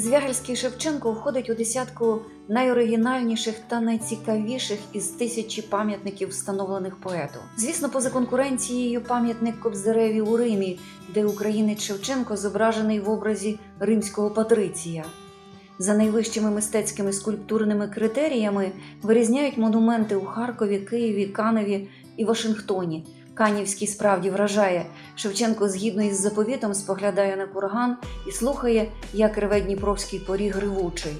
Звягельський Шевченко входить у десятку найоригінальніших та найцікавіших із тисячі пам'ятників, встановлених поету. Звісно, поза конкуренцією пам'ятник Кобзареві у Римі, де українець Шевченко зображений в образі римського патриція. За найвищими мистецькими скульптурними критеріями вирізняють монументи у Харкові, Києві, Каневі і Вашингтоні. Канівський справді вражає. Шевченко, згідно із заповітом, споглядає на курган і слухає, як реве Дніпровський поріг ревучий.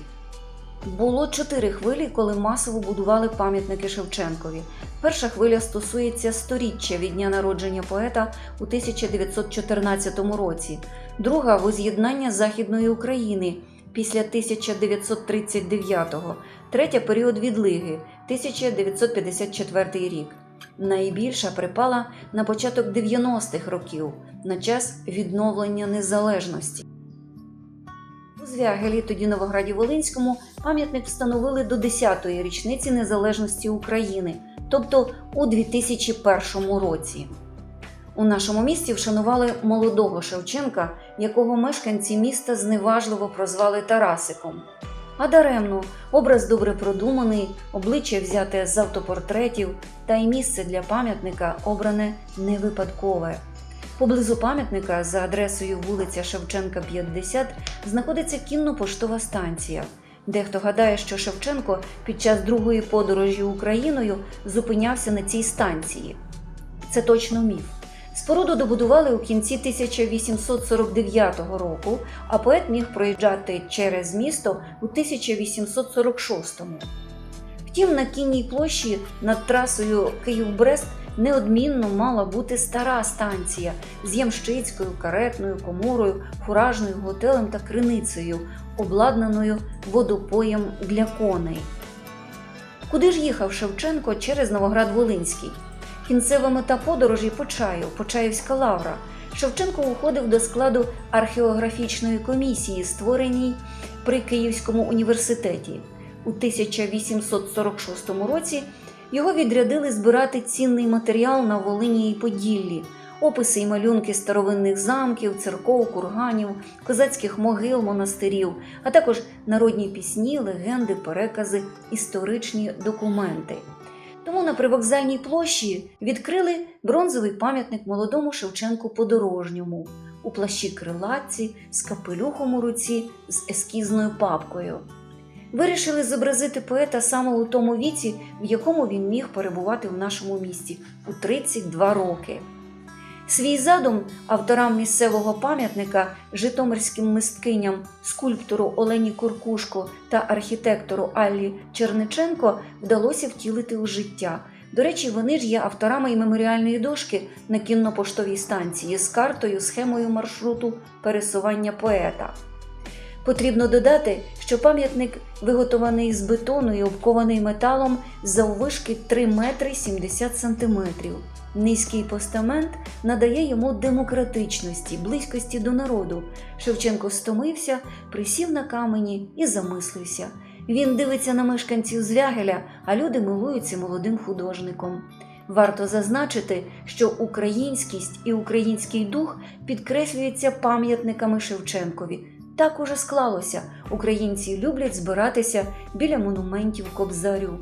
Було чотири хвилі, коли масово будували пам'ятники Шевченкові. Перша хвиля стосується сторіччя від дня народження поета у 1914 році, друга воз'єднання Західної України після 1939-го, третя період відлиги 1954 рік. Найбільша припала на початок 90-х років, на час відновлення незалежності. У Звягелі, тоді Новограді Волинському, пам'ятник встановили до 10-ї річниці незалежності України, тобто у 2001 році. У нашому місті вшанували молодого Шевченка, якого мешканці міста зневажливо прозвали Тарасиком. А даремно образ добре продуманий, обличчя взяте з автопортретів, та й місце для пам'ятника обране не випадкове. Поблизу пам'ятника за адресою вулиця Шевченка, 50 знаходиться кінно-поштова станція. Дехто гадає, що Шевченко під час другої подорожі Україною зупинявся на цій станції. Це точно міф. Споруду добудували у кінці 1849 року, а поет міг проїжджати через місто у 1846-му. Втім, на кінній площі над трасою Київ-Брест неодмінно мала бути стара станція з ямщицькою, каретною, коморою, фуражною, готелем та криницею, обладнаною водопоєм для коней. Куди ж їхав Шевченко через Новоград-Волинський? Кінцева мета подорожі Почаїв, Почаївська лавра. Шевченко уходив до складу археографічної комісії, створеній при Київському університеті. У 1846 році його відрядили збирати цінний матеріал на Волині і Поділлі, описи й малюнки старовинних замків, церков, курганів, козацьких могил, монастирів, а також народні пісні, легенди, перекази, історичні документи. Тому на привокзальній площі відкрили бронзовий пам'ятник молодому Шевченку Подорожньому у плащі крилатці з капелюхом у руці з ескізною папкою. Вирішили зобразити поета саме у тому віці, в якому він міг перебувати в нашому місті у 32 роки. Свій задум авторам місцевого пам'ятника житомирським мисткиням, скульптору Олені Куркушко та архітектору Аллі Черниченко вдалося втілити у життя. До речі, вони ж є авторами і меморіальної дошки на кінно-поштовій станції з картою, схемою маршруту пересування поета. Потрібно додати, що пам'ятник виготований з бетону і обкований металом заввишки 3 метри 70 сантиметрів. Низький постамент надає йому демократичності, близькості до народу. Шевченко стомився, присів на камені і замислився. Він дивиться на мешканців Звягеля, а люди милуються молодим художником. Варто зазначити, що українськість і український дух підкреслюються пам'ятниками Шевченкові. Так уже склалося. Українці люблять збиратися біля монументів Кобзарю.